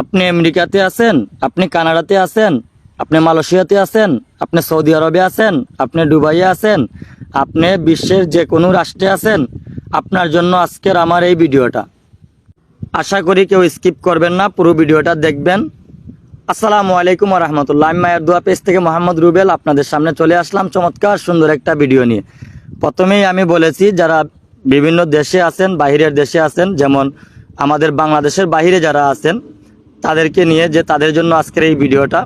আপনি আমেরিকাতে আছেন, আপনি কানাডাতে আছেন, আপনি মালয়েশিয়াতে আছেন, আপনি সৌদি আরবে আছেন, আপনি দুবাইয়ে আছেন, আপনি বিশ্বের যে কোনো রাষ্ট্রে আছেন, আপনার জন্য আজকের আমার এই ভিডিওটা। আশা করি কেউ স্কিপ করবেন না, পুরো ভিডিওটা দেখবেন। আসসালামু আলাইকুম রহমতুল্লাহ আমি মায়ের দোয়া পেজ থেকে মোহাম্মদ রুবেল আপনাদের সামনে চলে আসলাম চমৎকার সুন্দর একটা ভিডিও নিয়ে। প্রথমেই আমি বলেছি, যারা বিভিন্ন দেশে আছেন, বাহিরের দেশে আছেন, যেমন আমাদের বাংলাদেশের বাইরে যারা আছেন তাদেরকে নিয়ে যে তাদের জন্য আজকের এই ভিডিওটা।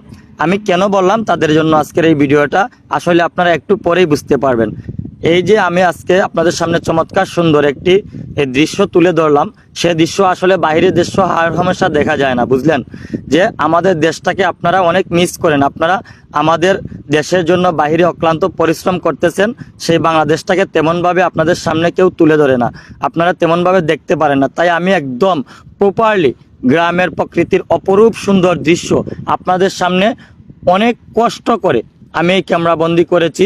আমি কেন বললাম তাদের জন্য আজকের এই ভিডিওটা? আসলে আপনারা একটু পরেই বুঝতে পারবেন। এই যে আমি আজকে আপনাদের সামনে চমৎকার সুন্দর একটি এই দৃশ্য তুলে ধরলাম। সে দৃশ্য আসলে বাইরের দৃশ্য হার হামেশা দেখা যায় না, বুঝলেন? যে আমাদের দেশটাকে আপনারা অনেক মিস করেন। আপনারা আমাদের দেশের জন্য বাইরে অক্লান্ত পরিশ্রম করতেছেন। সেই বাংলাদেশটাকে তেমনভাবে আপনাদের সামনে কেউ তুলে ধরে না। আপনারা তেমনভাবে দেখতে পারেন না। তাই আমি একদম প্রপারলি গ্রামের প্রকৃতির অপরূপ সুন্দর দৃশ্য আপনাদের সামনে অনেক কষ্ট করে আমি এই ক্যামেরাবন্দি করেছি।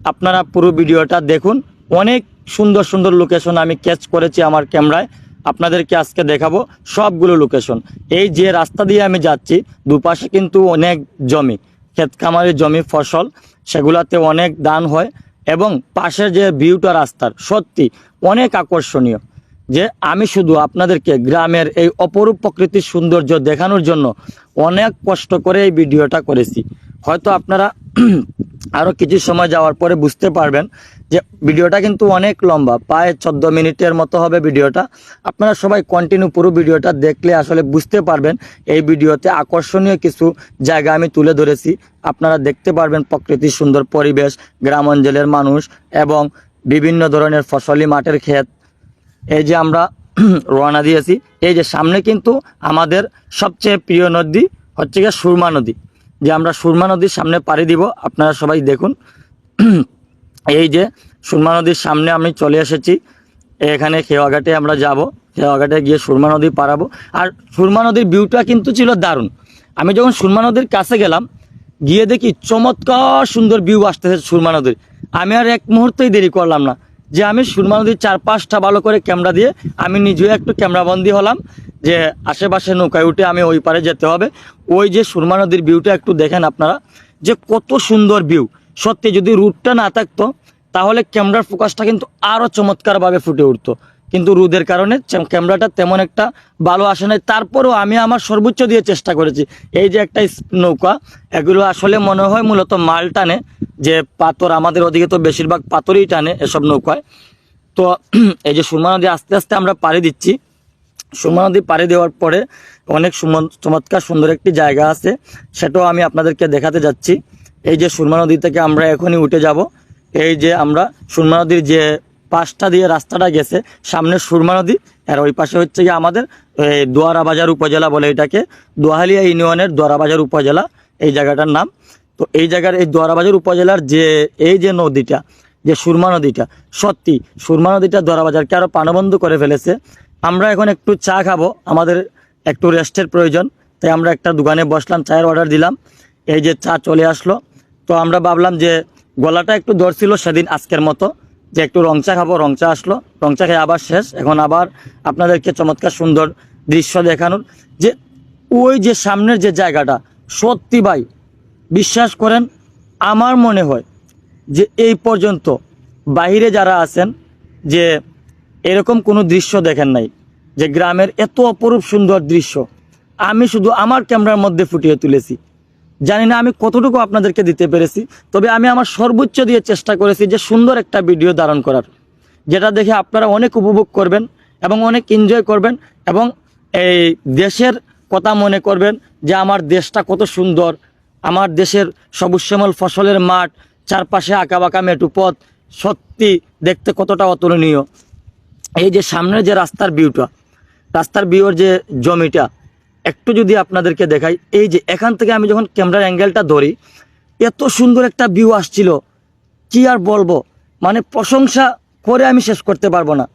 আপনারা পুরো ভিডিওটা দেখুন। অনেক সুন্দর সুন্দর লোকেশন আমি ক্যাচ করেছি আমার ক্যামেরায় আপনাদেরকে আজকে দেখাবো সবগুলো লোকেশন এই যে রাস্তা দিয়ে আমি যাচ্ছি, দুপাশে কিন্তু অনেক জমি ক্ষেত খামারের জমি, ফসল, সেগুলাতে অনেক দান হয় এবং পাশের যে ভিউটা রাস্তার, সত্যি অনেক আকর্ষণীয়। যে আমি শুধু আপনাদেরকে গ্রামের এই অপরূপ প্রকৃতির সৌন্দর্য দেখানোর জন্য অনেক কষ্ট করে এই ভিডিওটা করেছি। হয়তো আপনারা আরও কিছু সময় যাওয়ার পরে বুঝতে পারবেন যে ভিডিওটা কিন্তু অনেক লম্বা, প্রায় চোদ্দ মিনিটের মতো হবে ভিডিওটা। আপনারা সবাই কন্টিনিউ পুরো ভিডিওটা দেখলে আসলে বুঝতে পারবেন এই ভিডিওতে আকর্ষণীয় কিছু জায়গা আমি তুলে ধরেছি। আপনারা দেখতে পারবেন প্রকৃতির সুন্দর পরিবেশ, গ্রাম অঞ্চলের মানুষ এবং বিভিন্ন ধরনের ফসলি মাঠের ক্ষেত এই যে আমরা রওনা দিয়েছি। এই যে সামনে কিন্তু আমাদের সবচেয়ে প্রিয় নদী হচ্ছে গিয়ে সুরমা নদী। যে আমরা সুরমা নদীর সামনে পাড়ি দিব, আপনারা সবাই দেখুন। এই যে সুরমা নদীর সামনে আমি চলে এসেছি। এখানে খেওয়াঘাটে আমরা যাব। খেওয়াঘাটে গিয়ে সুরমা নদী পারাবো আর সুরমা নদীর ভিউটা কিন্তু ছিল দারুণ। আমি যখন সুরমা নদীর কাছে গেলাম, গিয়ে দেখি চমৎকার সুন্দর ভিউ আসতেছে সুরমা নদীর। আমি আর এক মুহূর্তেই দেরি করলাম না। যে আমি সুরমা নদীর চারপাশটা ভালো করে ক্যামেরা দিয়ে আমি নিজেও একটু ক্যামেরাবন্দি হলাম যে আশেপাশে নৌকায় উঠে আমি ওই পারে যেতে হবে। ওই যে সুরমা নদীর ভিউটা একটু দেখেন আপনারা, যে কত সুন্দর ভিউ সত্যি যদি রুটটা না থাকতো তাহলে ক্যামেরার ফোকাসটা কিন্তু আরও চমৎকারভাবে ফুটে উঠতো। কিন্তু রোদের কারণে ক্যামেরাটা তেমন একটা ভালো আসে নাই। তারপরেও আমি আমার সর্বোচ্চ দিয়ে চেষ্টা করেছি। এই যে একটা নৌকা, এগুলো আসলে মনে হয় মূলত মাল টানে, যে পাথর আমাদের ওদিকে তো বেশিরভাগ পাথরই টানে এসব নৌকায়। তো এই যে সুরমা নদী আস্তে আস্তে আমরা পাড়ি দিচ্ছি। সুরমা নদী পাড়ি দেওয়ার পরে অনেক চমৎকার সুন্দর একটি জায়গা আছে। সেটাও আমি আপনাদেরকে দেখাতে যাচ্ছি। এই যে সুরমা নদী থেকে আমরা এখনই উঠে যাব। এই যে আমরা সুরমা নদীর যে পাশটা দিয়ে রাস্তাটা গেছে, সামনে সুরমা নদী, আর ওই পাশে হচ্ছে গিয়ে আমাদের দোয়ারা বাজার উপজেলা বলে এটাকে দোহালিয়া ইউনিয়নের দোয়ারা বাজার উপজেলা, এই জায়গাটার নাম। তো এই জায়গার এই দোয়ারাবাজার উপজেলার যে, এই যে নদীটা, যে সুরমা নদীটা, সত্যি সুরমা নদীটা দোয়ারাবাজারকে আরও প্রাণবন্ধ করে ফেলেছে। আমরা এখন একটু চা খাব, আমাদের একটু রেস্টের প্রয়োজন, তাই আমরা একটা দোকানে বসলাম, চায়ের অর্ডার দিলাম, এই যে চা চলে আসলো। তো আমরা ভাবলাম যে গলাটা একটু ধরছিল সেদিন আজকের মতো, যে একটু রং চা খাব, রং চা আসলো। রং চা খেয়ে আবার শেষ। এখন আবার আপনাদেরকে চমৎকার সুন্দর দৃশ্য দেখানোর যে ওই যে সামনের যে জায়গাটা, সত্যি ভাই, বিশ্বাস করেন, আমার মনে হয় যে এই পর্যন্ত বাইরে যারা আছেন, যে এরকম কোনো দৃশ্য দেখেন নাই, যে গ্রামের এত অপরূপ সুন্দর দৃশ্য, আমি শুধু আমার ক্যামেরার মধ্যে ফুটিয়ে তুলেছি। জানি না আমি কতটুকু আপনাদেরকে দিতে পেরেছি, তবে আমি আমার সর্বোচ্চ দিয়ে চেষ্টা করেছি যে সুন্দর একটা ভিডিও ধারণ করার, যেটা দেখে আপনারা অনেক উপভোগ করবেন এবং অনেক এনজয় করবেন এবং এই দেশের কথা মনে করবেন যে আমার দেশটা কত সুন্দর, আমার দেশের সবুজ শ্যামল ফসলের মাঠ, চারপাশে আঁকা বাঁকা মেটু পথ, সত্যি দেখতে কতটা অতুলনীয়। এই যে সামনের যে রাস্তার ভিউটা রাস্তার ভিউর যে জমিটা একটু যদি আপনাদেরকে দেখাই, এই যে এখান থেকে আমি যখন ক্যামেরার অ্যাঙ্গেলটা ধরি, এত সুন্দর একটা ভিউ আসছিল। কি আর বলব? মানে প্রশংসা করে আমি শেষ করতে পারব না।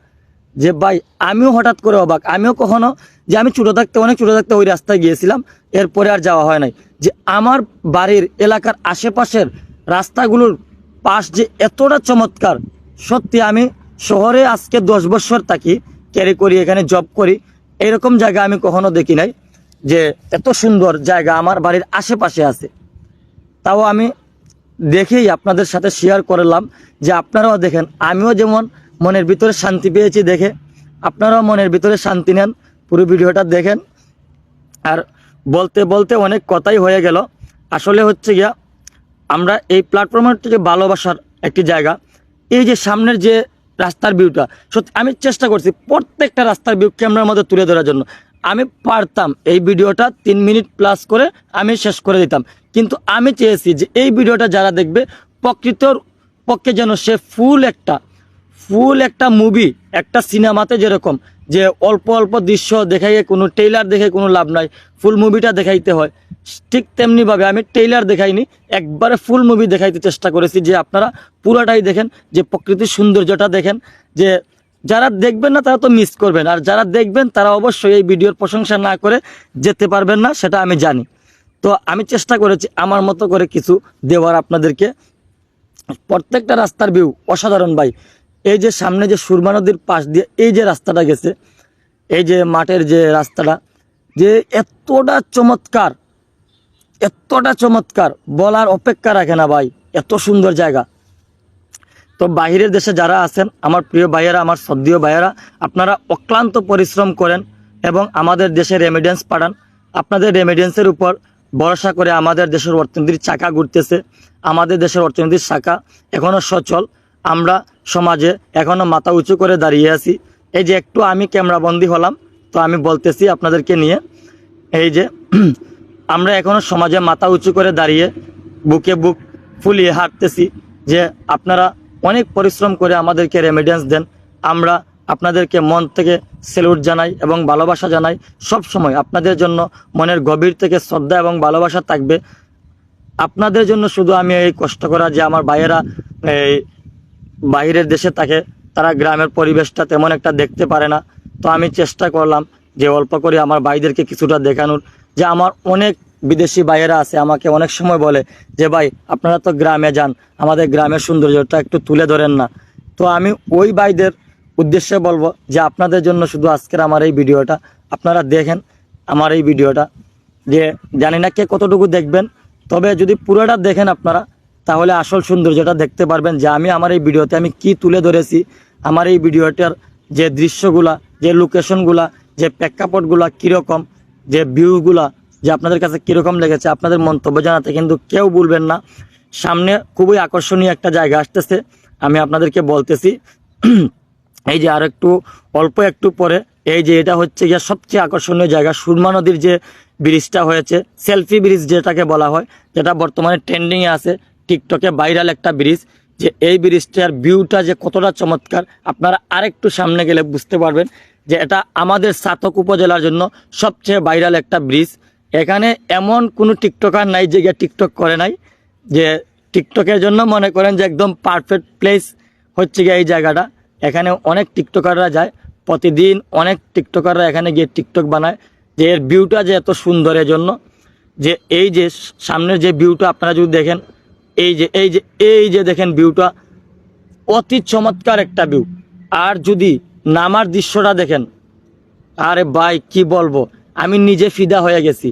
যে ভাই, আমিও হঠাৎ করে অবাক। আমিও কখনো যে আমি ছোটো থাকতে, অনেক ছোটো থাকতে ওই রাস্তায় গিয়েছিলাম, এরপরে আর যাওয়া হয় নাই। যে আমার বাড়ির এলাকার আশেপাশের রাস্তাগুলোর পাশ যে এতটা চমৎকার, সত্যি আমি শহরে আজকে দশ বছর থাকি ক্যারি করি, এখানে জব করি, এরকম জায়গা আমি কখনো দেখি নাই। যে এত সুন্দর জায়গা আমার বাড়ির আশেপাশে আছে। তাও আমি দেখেই আপনাদের সাথে শেয়ার করলাম যে আপনারাও দেখেন, আমিও যেমন মনের ভিতরে শান্তি পেয়েছি দেখে, আপনারাও মনের ভিতরে শান্তি নেন, পুরো ভিডিওটা দেখেন। আর বলতে বলতে অনেক কথাই হয়ে গেল। আসলে হচ্ছে গিয়া, আমরা এই প্ল্যাটফর্মের থেকে ভালোবাসার একটি জায়গা। এই যে সামনের যে রাস্তার ভিউটা সত্যি আমি চেষ্টা করছি প্রত্যেকটা রাস্তার ভিউ ক্যামেরার মধ্যে তুলে ধরার জন্য। আমি পারতাম এই ভিডিওটা তিন মিনিট প্লাস করে আমি শেষ করে দিতাম। কিন্তু আমি চেয়েছি যে এই ভিডিওটা যারা দেখবে, প্রকৃতর পক্ষে যেন সে ফুল একটা ফুল একটা মুভি একটা সিনেমাতে যেরকম, যে অল্প অল্প দৃশ্য দেখাইয়ে কোনো ট্রেইলার দেখে কোনো লাভ নাই ফুল মুভিটা দেখাইতে হয়। ঠিক তেমনিভাবে আমি ট্রেইলার দেখাইনি, একবারে ফুল মুভি দেখাইতে চেষ্টা করেছি যে আপনারা পুরোটাই দেখেন, যে প্রকৃতির সৌন্দর্যটা দেখেন, যে যারা দেখবেন না, তারা তো মিস করবেন। আর যারা দেখবেন, তারা অবশ্যই এই ভিডিওর প্রশংসা না করে যেতে পারবেন না, সেটা আমি জানি। তো আমি চেষ্টা করেছি আমার মতো করে কিছু দেওয়ার আপনাদেরকে। প্রত্যেকটা রাস্তার ভিউ অসাধারণ ভাই। এই যে সামনে যে সুরমা নদীর পাশ দিয়ে এই যে রাস্তাটা গেছে, এই যে মাঠের যে রাস্তাটা, যে এতটা চমৎকার এতটা চমৎকার, বলার অপেক্ষা রাখে না ভাই। এত সুন্দর জায়গা। তো বাহিরের দেশে যারা আছেন, আমার প্রিয় ভাইয়েরা, আমার শ্রদ্ধীয় ভাইয়েরা, আপনারা অক্লান্ত পরিশ্রম করেন এবং আমাদের দেশে রেমিডেন্স পাঠান। আপনাদের রেমিডেন্সের উপর ভরসা করে আমাদের দেশের অর্থনীতির চাকা ঘুরতেছে। আমাদের দেশের অর্থনীতির শাখা এখনও সচল। আমরা সমাজে এখনও মাথা উঁচু করে দাঁড়িয়ে আছি। এই যে একটু আমি ক্যামেরাবন্দি হলাম, তো আমি বলতেছি আপনাদেরকে নিয়ে, এই যে আমরা এখনও সমাজে মাথা উঁচু করে দাঁড়িয়ে বুকে বুক ফুলিয়ে হাঁটতেছি যে আপনারা অনেক পরিশ্রম করে আমাদেরকে রেমিডেন্স দেন। আমরা আপনাদেরকে মন থেকে সেলুট জানাই এবং ভালোবাসা জানাই। সব সময় আপনাদের জন্য মনের গভীর থেকে শ্রদ্ধা এবং ভালোবাসা থাকবে। আপনাদের জন্য শুধু আমি এই কষ্ট করা যে আমার ভাইয়েরা এই বাইরের দেশে থাকে, তারা গ্রামের পরিবেশটা তেমন একটা দেখতে পারে না। তো আমি চেষ্টা করলাম যে অল্প করে আমার ভাইদেরকে কিছুটা দেখানোর, যে আমার অনেক বিদেশি ভাইয়েরা আছে, আমাকে অনেক সময় বলে যে, ভাই, আপনারা তো গ্রামে যান, আমাদের গ্রামের সৌন্দর্যটা একটু তুলে ধরেন না। তো আমি ওই ভাইদের উদ্দেশ্যে বলব যে, আপনাদের জন্য শুধু আজকের আমার এই ভিডিওটা, আপনারা দেখেন আমার এই ভিডিওটা। যে, জানি না কে কতটুকু দেখবেন, তবে যদি পুরোটা দেখেন আপনারা, তাহলে আসল সৌন্দর্যটা দেখতে পারবেন যে, আমি আমার এই ভিডিওতে আমি কি তুলে ধরেছি, আমার এই ভিডিওটার যে দৃশ্যগুলা, যে লোকেশনগুলা যে প্রেক্ষাপটগুলা কীরকম, যে ভিউগুলা যে আপনাদের কাছে কীরকম লেগেছে, আপনাদের মন্তব্য জানাতে কিন্তু কেউ বলবেন না। সামনে খুবই আকর্ষণীয় একটা জায়গা আসতেছে, আমি আপনাদেরকে বলতেছি। এই যে আর একটু অল্প একটু পরে, এই যে এটা হচ্ছে গিয়ে সবচেয়ে আকর্ষণীয় জায়গা, সুরমা নদীর যে ব্রিজটা হয়েছে, সেলফি ব্রিজ যেটাকে বলা হয়, যেটা বর্তমানে ট্রেন্ডিংয়ে আছে টিকটকে ভাইরাল একটা ব্রিজ। যে এই ব্রিজটার ভিউটা যে কতটা চমৎকার, আপনারা আরেকটু সামনে গেলে বুঝতে পারবেন যে এটা আমাদের সাতক উপজেলার জন্য সবচেয়ে ভাইরাল একটা ব্রিজ। এখানে এমন কোনো টিকটকার নাই যে গিয়ে টিকটক করে নাই, যে টিকটকের জন্য মনে করেন যে একদম পারফেক্ট প্লেস হচ্ছে গিয়ে এই জায়গাটা। এখানে অনেক টিকটকাররা যায়, প্রতিদিন অনেক টিকটকাররা এখানে গিয়ে টিকটক বানায়, যে এর ভিউটা যে এত সুন্দর এর জন্য যে এই যে সামনের যে ভিউটা আপনারা যদি দেখেন, এই যে এই যে এই যে দেখেন ভিউটা অতি চমৎকার একটা ভিউ আর যদি নামার দৃশ্যটা দেখেন, আরে ভাই, কি বলব? আমি নিজে ফিদা হয়ে গেছি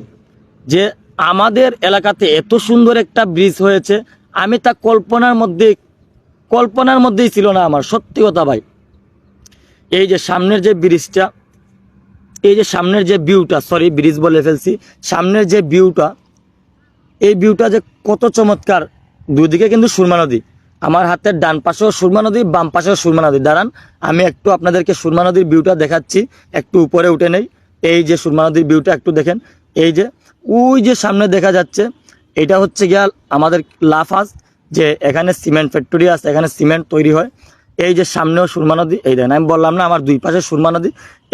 যে আমাদের এলাকাতে এত সুন্দর একটা ব্রিজ হয়েছে, আমি তা কল্পনার মধ্যে কল্পনার মধ্যেই ছিল না আমার, সত্যি কথা ভাই। এই যে সামনের যে ব্রিজটা, এই যে সামনের যে ভিউটা সরি ব্রিজ বলে ফেলছি, সামনের যে ভিউটা এই ভিউটা যে কত চমৎকার। দুদিকে কিন্তু সুরমা নদী, আমার হাতের ডান পাশেও সুরমা নদী, বাম পাশেও সুরমা নদী। দাঁড়ান, আমি একটু আপনাদেরকে সুরমা নদীর ভিউটা দেখাচ্ছি, একটু উপরে উঠে নেই। এই যে সুরমা নদীর ভিউটা একটু দেখেন, এই যে, ওই যে সামনে দেখা যাচ্ছে, এটা হচ্ছে গিয়া আমাদের লাফাজ, যে এখানে সিমেন্ট ফ্যাক্টরি আছে, এখানে সিমেন্ট তৈরি হয়। এই যে সামনেও সুরমা নদী এই দেখেন, আমি বললাম না, আমার দুই পাশে সুরমা নদী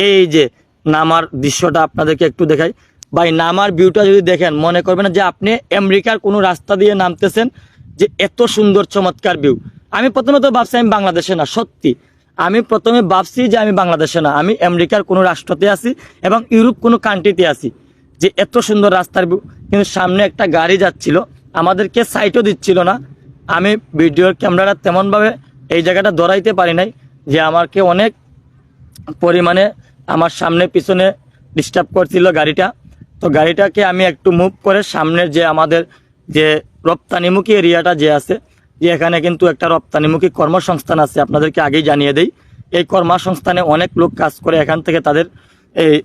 এই যে নামার দৃশ্যটা আপনাদেরকে একটু দেখাই। ভাই, নামার ভিউটা যদি দেখেন, মনে করবেন যে আপনি আমেরিকার কোনো রাস্তা দিয়ে নামতেছেন, যে এত সুন্দর চমৎকার ভিউ আমি প্রথমে তো ভাবছি আমি বাংলাদেশে না, সত্যি। আমি প্রথমে ভাবছি যে আমি বাংলাদেশে না, আমি আমেরিকার কোনো রাষ্ট্রতে আছি এবং ইউরোপ কোনো কান্ট্রিতে আছি। যে এত সুন্দর রাস্তার কিন্তু সামনে একটা গাড়ি যাচ্ছিল, আমাদেরকে সাইটও দিচ্ছিল না। আমি ভিডিওর ক্যামেরাটা তেমনভাবে এই জায়গাটা ধরাইতে পারি নাই যে আমাকে অনেক পরিমাণে আমার সামনে পিছনে ডিস্টার্ব করছিল গাড়িটা। তো গাড়িটাকে আমি একটু মুভ করে সামনের যে আমাদের যে রপ্তানিমুখী এরিয়াটা যে আছে এখানে কিন্তু একটা রপ্তানিমুখী কর্মসংস্থান আছে, আপনাদেরকে আগেই জানিয়ে দেই। এই কর্মসংস্থানে অনেক লোক কাজ করে, এখান থেকে তাদের এই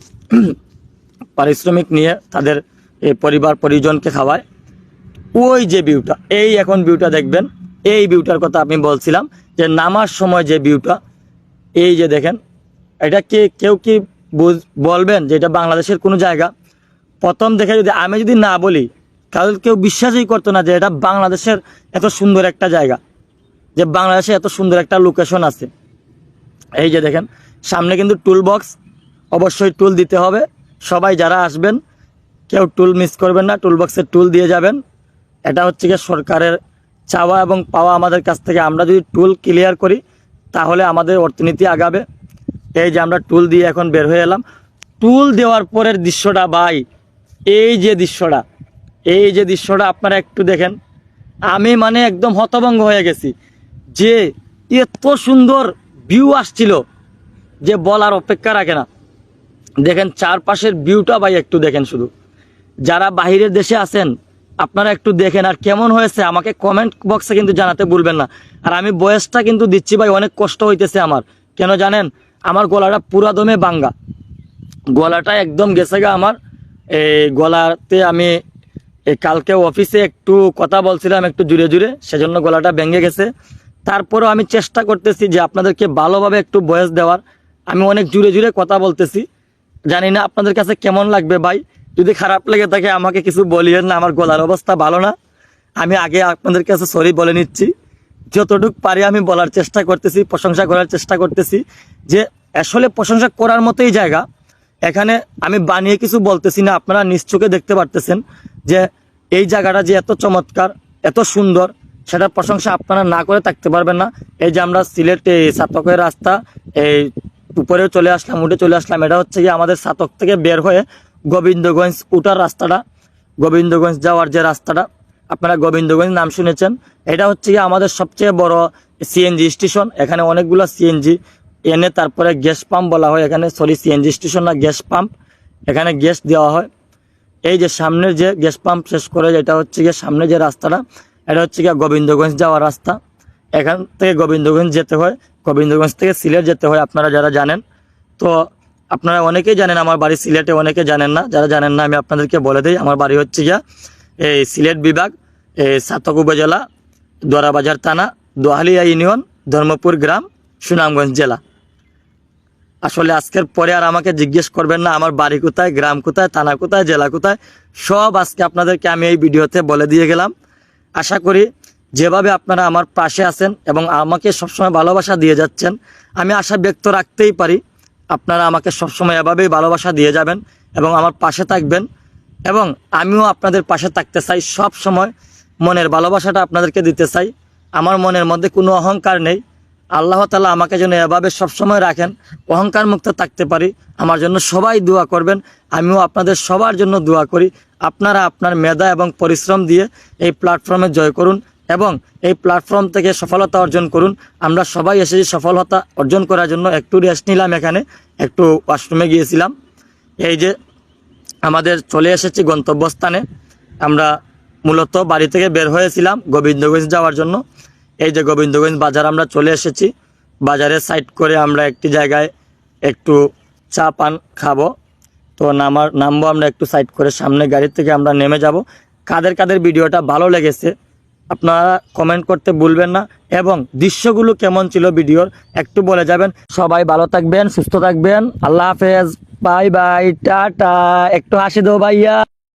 পারিশ্রমিক নিয়ে তাদের এই পরিবার পরিজনকে খাওয়ায়। ওই যে ভিউটা এই এখন ভিউটা দেখবেন, এই ভিউটার কথা আমি বলছিলাম যে নামার সময় যে ভিউটা এই যে দেখেন, এটা কে কেউ কি বলবেন যে এটা বাংলাদেশের কোনো জায়গা? প্রথম দেখে যদি আমি যদি না বলি তাহলে কেউ বিশ্বাসই করতো না যে এটা বাংলাদেশের এত সুন্দর একটা জায়গা, যে বাংলাদেশে এত সুন্দর একটা লোকেশন আছে। এই যে দেখেন, সামনে কিন্তু টুল বক্স অবশ্যই টুল দিতে হবে। সবাই যারা আসবেন, কেউ টুল মিস করবেন না টুল বক্সের টুল দিয়ে যাবেন। এটা হচ্ছে গিয়ে সরকারের চাওয়া এবং পাওয়া আমাদের কাছ থেকে। আমরা যদি টুল ক্লিয়ার করি, তাহলে আমাদের অর্থনীতি আগাবে। এই যে আমরা টুল দিয়ে এখন বের হয়ে এলাম। টুল দেওয়ার পরের দৃশ্যটা ভাই, এই যে দৃশ্যটা। এই যে দৃশ্যটা আপনারা একটু দেখেন, আমি মানে একদম হতভঙ্গ হয়ে গেছি। যে এত সুন্দর ভিউ আসছিল, যে বলার অপেক্ষা রাখে না। দেখেন চারপাশের ভিউটা ভাই একটু দেখেন শুধু। যারা বাহিরের দেশে আছেন, আপনারা একটু দেখেন আর কেমন হয়েছে, আমাকে কমেন্ট বক্সে কিন্তু জানাতে ভুলবেন না। আর আমি বয়সটা কিন্তু দিচ্ছি ভাই, অনেক কষ্ট হইতেছে আমার। কেন জানেন? আমার গলাটা পুরা দমে বাঙ্গা। গলাটা একদম গেছে গা আমার। এই গলাতে আমি এই কালকে অফিসে একটু কথা বলছিলাম, একটু জুড়ে জুড়ে, সেজন্য গলাটা ভেঙে গেছে। তারপরেও আমি চেষ্টা করতেছি যে আপনাদেরকে ভালোভাবে একটু বয়স দেওয়ার। আমি অনেক জুড়ে জুড়ে কথা বলতেছি। জানি না আপনাদের কাছে কেমন লাগবে ভাই। যদি খারাপ লেগে থাকে, আমাকে কিছু বলিয়েন না, আমার গলার অবস্থা ভালো না। আমি আগে আপনাদের কাছে সরি বলে নিচ্ছি। যতটুক পারি আমি বলার চেষ্টা করতেছি, প্রশংসা করার চেষ্টা করতেছি। যে আসলে প্রশংসা করার মতোই জায়গা। এখানে আমি বানিয়ে কিছু বলতেছি না, আপনারা নিশ্চোখে দেখতে পারতেছেন যে এই জায়গাটা যে এত চমৎকার, এত সুন্দর, সেটার প্রশংসা আপনারা না করে থাকতে পারবেন না। এই যে আমরা সিলেট, এই সাতকের রাস্তা, এই উপরে চলে আসলাম, উঠে চলে আসলাম, এটা হচ্ছে কি আমাদের সাতক থেকে বের হয়ে গোবিন্দগঞ্জ উঠার রাস্তাটা, গোবিন্দগঞ্জ যাওয়ার যে রাস্তাটা, আপনারা গোবিন্দগঞ্জ নাম শুনেছেন। এটা হচ্ছে কি আমাদের সবচেয়ে বড় সিএনজি স্টেশন এখানে অনেকগুলো সিএনজি এনে তারপরে গ্যাস পাম্প বলা হয়, এখানে সরি সিএনজি স্টেশন না, গ্যাস পাম্প। এখানে গ্যাস দেওয়া হয়। এই যে সামনের যে গ্যাস পাম্প শেষ করে যেটা হচ্ছে গিয়ে সামনে যে রাস্তাটা, এটা হচ্ছে গিয়ে গোবিন্দগঞ্জ যাওয়ার রাস্তা। এখান থেকে গোবিন্দগঞ্জ যেতে হয়। গোবিন্দগঞ্জ থেকে সিলেট যেতে হয়, আপনারা যারা জানেন। তো আপনারা অনেকেই জানেন, আমার বাড়ি সিলেটে অনেকে জানেন না। যারা জানেন না, আমি আপনাদেরকে বলে দিই, আমার বাড়ি হচ্ছে গিয়া এই সিলেট বিভাগ, এই সাতক উপজেলা দোয়ারাবাজার থানা, দোহালিয়া ইউনিয়ন, ধর্মপুর গ্রাম, সুনামগঞ্জ জেলা। আসলে আজকের পরে আর আমাকে জিজ্ঞেস করবেন না, আমার বাড়ি কোথায়, গ্রাম কোথায়, থানা কোথায়, জেলা কোথায়, সব আজকে আপনাদেরকে আমি এই ভিডিওতে বলে দিয়ে গেলাম। আশা করি যেভাবে আপনারা আমার পাশে আছেন এবং আমাকে সবসময় ভালোবাসা দিয়ে যাচ্ছেন, আমি আশা ব্যক্ত রাখতেই পারি আপনারা আমাকে সবসময় এভাবেই ভালোবাসা দিয়ে যাবেন এবং আমার পাশে থাকবেন এবং আমিও আপনাদের পাশে থাকতে চাই সব সময় মনের ভালোবাসাটা আপনাদেরকে দিতে চাই। আমার মনের মধ্যে কোনো অহংকার নেই। আল্লাহ তালা আমাকে যেন এভাবে সবসময় রাখেন অহংকার মুক্ত থাকতে পারি, আমার জন্য সবাই দোয়া করবেন, আমিও আপনাদের সবার জন্য দোয়া করি। আপনারা আপনার মেধা এবং পরিশ্রম দিয়ে এই প্ল্যাটফর্মে জয় করুন এবং এই প্ল্যাটফর্ম থেকে সফলতা অর্জন করুন। আমরা সবাই এসেছি সফলতা অর্জন করার জন্য। একটু রেস্ট নিলাম এখানে, একটু ওয়াশরুমে গিয়েছিলাম। এই যে আমাদের চলে এসেছি গন্তব্যস্থানে। আমরা মূলত বাড়ি থেকে বের হয়েছিলাম গোবিন্দগঞ্জ যাওয়ার জন্য। এই যে গোবিন্দগঞ্জ বাজার আমরা চলে এসেছি। বাজারে সাইড করে আমরা একটি জায়গায় একটু চা পান খাব। তো নামার নামবো আমরা একটু সাইড করে, সামনে গাড়ি থেকে আমরা নেমে যাব। কাদের কাদের ভিডিওটা ভালো লেগেছে, আপনারা কমেন্ট করতে ভুলবেন না এবং দৃশ্যগুলো কেমন ছিল ভিডিওর একটু বলে যাবেন। সবাই ভালো থাকবেন, সুস্থ থাকবেন। আল্লাহ হাফেজ। Bye bye, tata. একটু হাসি দেবো ভাইয়া।